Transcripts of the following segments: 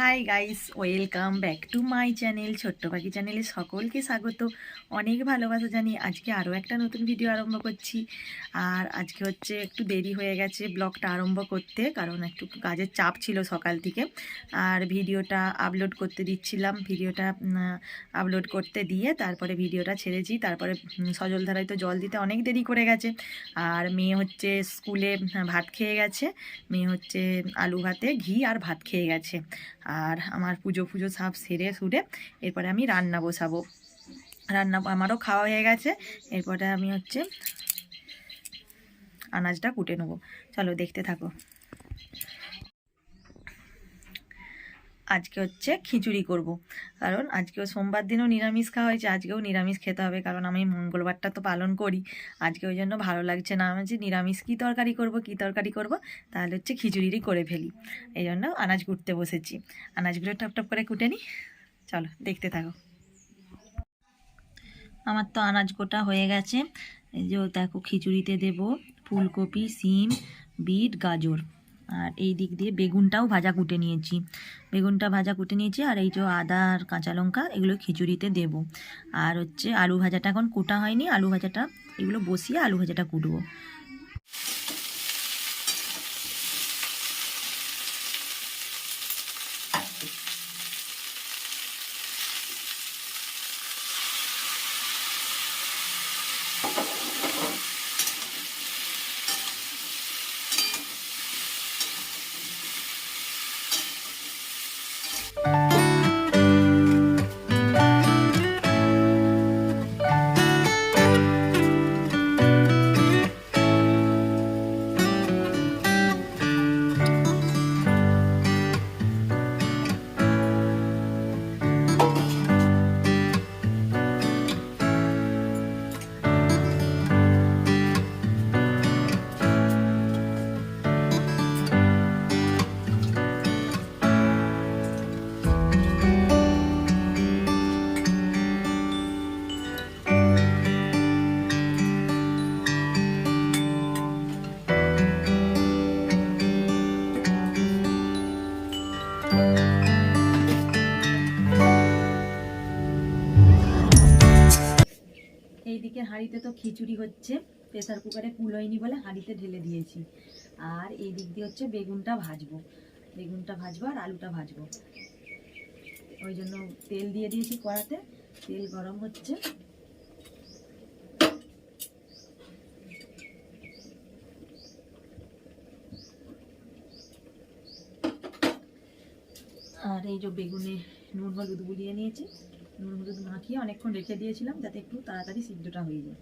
Hi guys welcome back to my channel ছোট্ট পাখি চ্যানেলে সকলকে স্বাগত। অনেক ভালোবাসা জানি আজকে আরও একটা নতুন ভিডিও আরম্ভ করছি। আর আজকে হচ্ছে একটু দেরি হয়ে গেছে ব্লগটা আরম্ভ করতে, কারণ একটু কাজের চাপ ছিল সকাল থেকে। আর ভিডিওটা আপলোড করতে দিচ্ছিলাম ভিডিওটা আপলোড করতে দিয়ে তারপরে ভিডিওটা ছেড়েছি। তারপরে সজলধারায় তো জল দিতে অনেক দেরি করে গেছে। আর মেয়ে হচ্ছে স্কুলে ভাত খেয়ে গেছে, মেয়ে হচ্ছে আলু ভাতে ঘি আর ভাত খেয়ে গেছে। আর আমার পুজো ফুজো সব সেরে সুরে এরপরে আমি রান্না বসাবো। রান্না, আমারও খাওয়া হয়ে গেছে। এরপরে আমি হচ্ছে আনাজটা কুটে নেব। চলো দেখতে থাকো। আজকে হচ্ছে খিচুড়ি করব। কারণ আজকেও সোমবার দিনও নিরামিষ খাওয়া হয়েছে, আজকেও নিরামিষ খেতে হবে। কারণ আমি মঙ্গলবারটা তো পালন করি। আজকে ওই জন্য ভালো লাগছে না। আমি যে নিরামিষ কী তরকারি করব, কী তরকারি করব? তাহলে হচ্ছে খিচুড়িরই করে ফেলি। এই জন্য আনাজ কুটতে বসেছি। আনাজগুলো টপ টপ করে কুটে নিই চলো, দেখতে থাকো। আমার তো আনাজ কোটা হয়ে গেছে। এই যে দেখো, খিচুড়িতে দেব ফুলকপি, সিম, বিট, গাজর। আর এই দিক দিয়ে বেগুনটাও ভাজা কুটে নিয়েছি। বেগুনটা ভাজা কুটে নিয়েছি আর এই যে আদা আর কাঁচা লঙ্কা এগুলো খিচুড়িতে দেব। আর হচ্ছে আলু ভাজাটা এখন কুটা হয়নি, আলু ভাজাটা এগুলো বসিয়ে আলু ভাজাটা কুটবো। খিচুড়ি হচ্ছে প্রেসার কুকারে কুলোয়নি বলে হাঁড়িতে ঢেলে দিয়েছি। আর এই দিক দিয়ে হচ্ছে বেগুনটা ভাজবো। বেগুনটা ভাজবো আর আলুটা ভাজবো। ওই জন্য তেল দিয়ে দিয়েছি কড়াতে। তেল গরম হচ্ছে। আর এই যে বেগুনে নুন হলুদ গুলিয়ে নিয়েছি। নুন হলুদ মাখিয়ে অনেকক্ষণ রেখে দিয়েছিলাম যাতে একটু তাড়াতাড়ি সিদ্ধটা হয়ে যায়।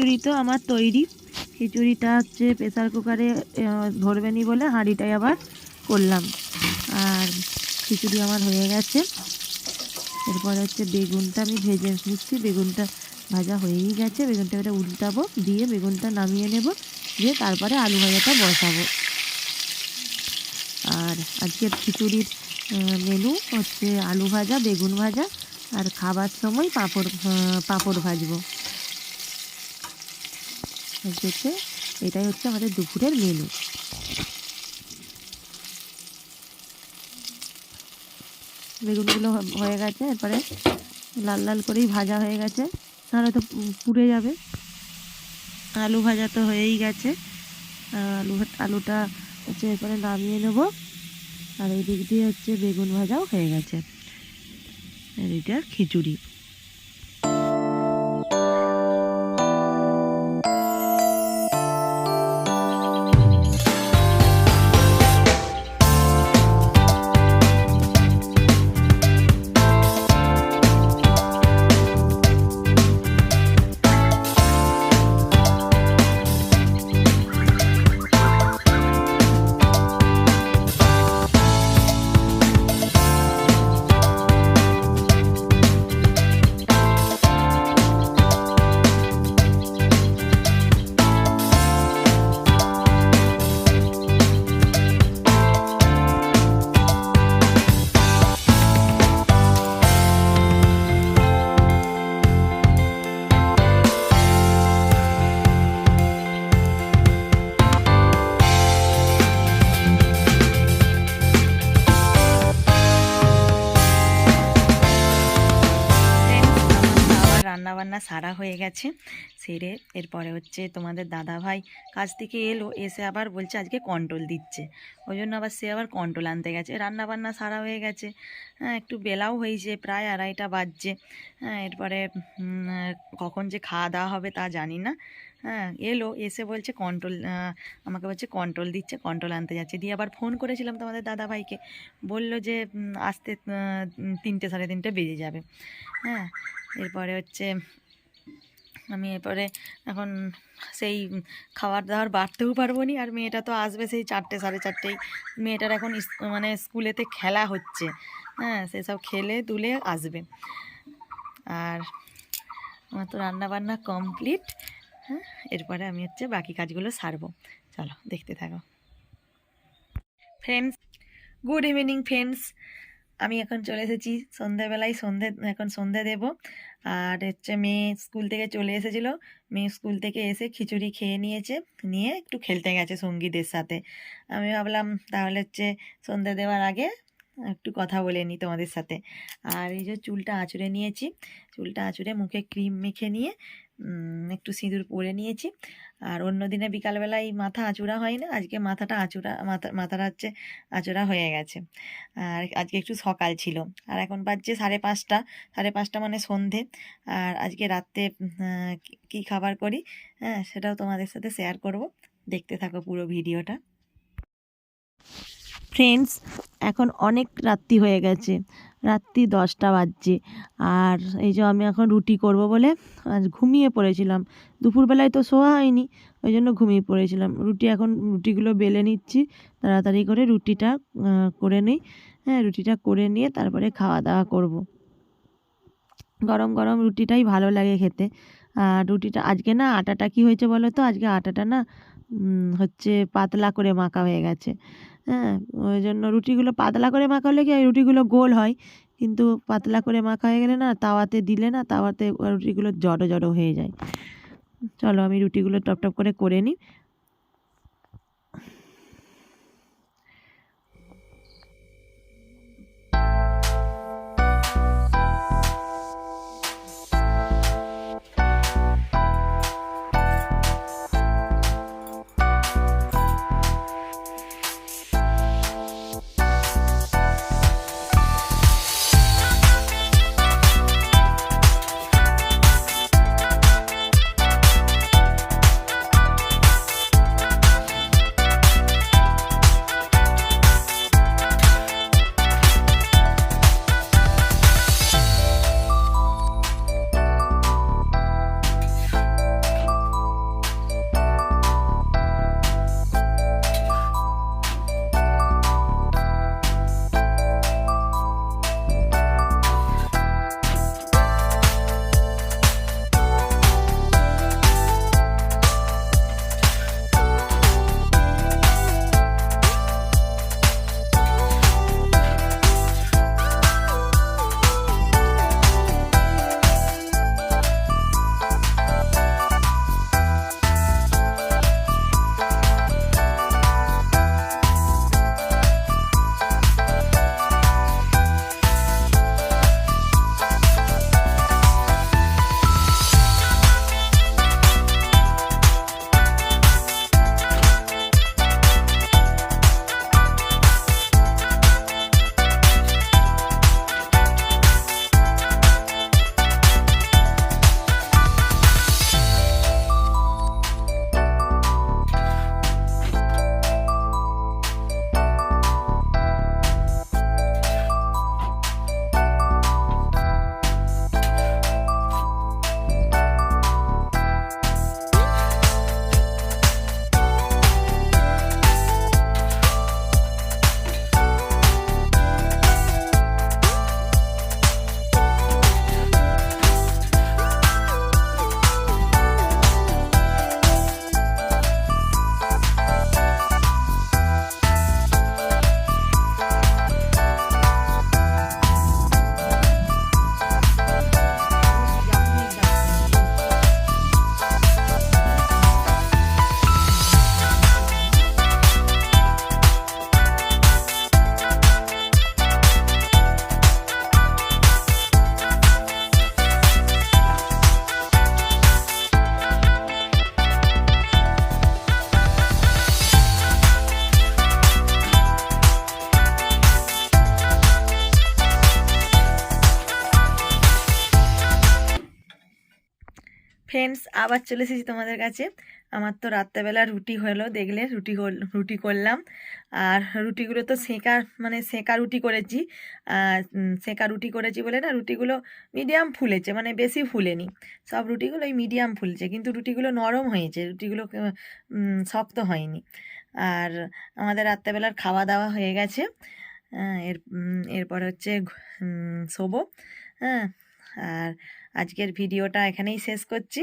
খিচুড়ি তো আমার তৈরি। খিচুড়িটা হচ্ছে প্রেসার কুকারে ধরবে নি বলে হাঁড়িটাই আবার করলাম। আর খিচুড়ি আমার হয়ে গেছে। এরপর হচ্ছে বেগুনটা আমি ভেজে নিচ্ছি। বেগুনটা ভাজা হয়েই গেছে। বেগুনটা এটা উল্টাবো, দিয়ে বেগুনটা নামিয়ে নেব। দিয়ে তারপরে আলু ভাজাটা বসাবো। আর আজকের খিচুড়ির মেনু হচ্ছে আলু ভাজা, বেগুন ভাজা। আর খাবার সময় পাঁপড় পাঁপড় ভাজবো। হচ্ছে এটাই হচ্ছে আমাদের দুপুরের মেনু বেগুনগুলো হয়ে গেছে, এরপরে লাল লাল করেই ভাজা হয়ে গেছে। তাহলে তো পুড়ে যাবে। আলু ভাজা তো হয়েই গেছে। আলু আলুটা হচ্ছে এরপরে নামিয়ে নেব। আর এই দিক দিয়ে হচ্ছে বেগুন ভাজাও হয়ে গেছে। আর এটা খিচুড়ি। রান্না সারা হয়ে গেছে, সেরে এরপরে হচ্ছে তোমাদের দাদা ভাই কাজ থেকে এলো, এসে আবার বলছে আজকে কন্ট্রোল দিচ্ছে। ওই জন্য আবার সে আবার কন্ট্রোল আনতে গেছে। রান্না বান্না সারা হয়ে গেছে। হ্যাঁ একটু বেলাও হয়েছে, প্রায় আড়াইটা বাজছে। হ্যাঁ এরপরে কখন যে খাওয়া দাওয়া হবে তা জানি না। হ্যাঁ এলো, এসে বলছে কন্ট্রোল আমাকে বলছে কন্ট্রোল দিচ্ছে, কন্ট্রোল আনতে যাচ্ছে। দিয়ে আবার ফোন করেছিলাম তোমাদের দাদা ভাইকে বলল যে আসতে তিনটে সাড়ে তিনটে বেজে যাবে। হ্যাঁ এরপরে হচ্ছে আমি এরপরে এখন সেই খাবার দাবার বাড়তেও পারব নি আর মেয়েটা তো আসবে সেই চারটে, সাড়ে চারটেই। মেয়েটার এখন মানে স্কুলেতে খেলা হচ্ছে। হ্যাঁ সেসব খেলে দুলে আসবে। আর আমার তো রান্না বান্না কমপ্লিট। হ্যাঁ এরপরে আমি হচ্ছে বাকি কাজগুলো সারবো। চলো, দেখতে থাকো। ফ্রেন্ডস গুড ইভিনিং ফ্রেন্ডস আমি এখন চলে এসেছি। সন্ধ্যাবেলায় সন্ধে, এখন সন্ধে দেব। আর হচ্ছে মেয়ে স্কুল থেকে চলে এসেছিল। মেয়ে স্কুল থেকে এসে খিচুড়ি খেয়ে নিয়েছে। নিয়ে একটু খেলতে গেছে সঙ্গীদের সাথে। আমি ভাবলাম, তাহলে হচ্ছে সন্ধে দেওয়ার আগে একটু কথা বলে নিই তোমাদের সাথে। আর এই যে চুলটা আঁচড়ে নিয়েছি, চুলটা আঁচড়ে মুখে ক্রিম মেখে নিয়ে একটু সিঁদুর পরে নিয়েছি। আর অন্য দিনে বিকালবেলায় মাথা আঁচুড়া হয় না? আজকে মাথাটা আঁচুড়া, মাথা, মাথাটা হচ্ছে আঁচড়া হয়ে গেছে। আর আজকে একটু সকাল ছিল। আর এখন বাজছে সাড়ে পাঁচটা সাড়ে পাঁচটা মানে সন্ধে। আর আজকে রাত্রে কি- কী খাবার করি? হ্যাঁ সেটাও তোমাদের সাথে শেয়ার করব। দেখতে থাকো পুরো ভিডিওটা। ফ্রেন্ডস এখন অনেক রাত্রি হয়ে গেছে। রাত্রি দশটা বাজছে। আর এই যে আমি এখন রুটি করব বলে আজ ঘুমিয়ে পড়েছিলাম। দুপুরবেলায় তো শোয়া হয়নি, ওই জন্য ঘুমিয়ে পড়েছিলাম। রুটি এখন রুটিগুলো বেলে নিচ্ছি, তাড়াতাড়ি করে রুটিটা করে নিই। হ্যাঁ রুটিটা করে নিয়ে তারপরে খাওয়া দাওয়া করব। গরম গরম রুটিটাই ভালো লাগে খেতে। আর রুটিটা আজকে না আটাটা কি হয়েছে বলো তো? আজকে আটাটা না হচ্ছে পাতলা করে মাখা হয়ে গেছে। হ্যাঁ ওই জন্য রুটিগুলো পাতলা করে মাখা হলে কি রুটিগুলো গোল হয়। কিন্তু পাতলা করে মাখা হয়ে গেলে না, তাওয়াতে দিলে না, তাওয়াতে রুটিগুলো জড়ো জড়ো হয়ে যায়। চলো আমি রুটিগুলো টপ টপ করে করে নিই। আবার চলে এসেছি তোমাদের কাছে। আমার তো রাত্রেবেলা রুটি হলো দেখলে রুটি রুটি করলাম। আর রুটিগুলো তো সেঁকা মানে সেঁকা রুটি করেছি। সেঁকা রুটি করেছি বলে না রুটিগুলো মিডিয়াম ফুলেছে মানে বেশি ফুলেনি। সব রুটিগুলো ওই মিডিয়াম ফুলছে কিন্তু রুটিগুলো নরম হয়েছে রুটিগুলো শক্ত হয়নি। আর আমাদের রাত্রেবেলার খাওয়া দাওয়া হয়ে গেছে। হ্যাঁ, এর এরপর হচ্ছে শোবো। হ্যাঁ আর আজকের ভিডিওটা এখানেই শেষ করছি।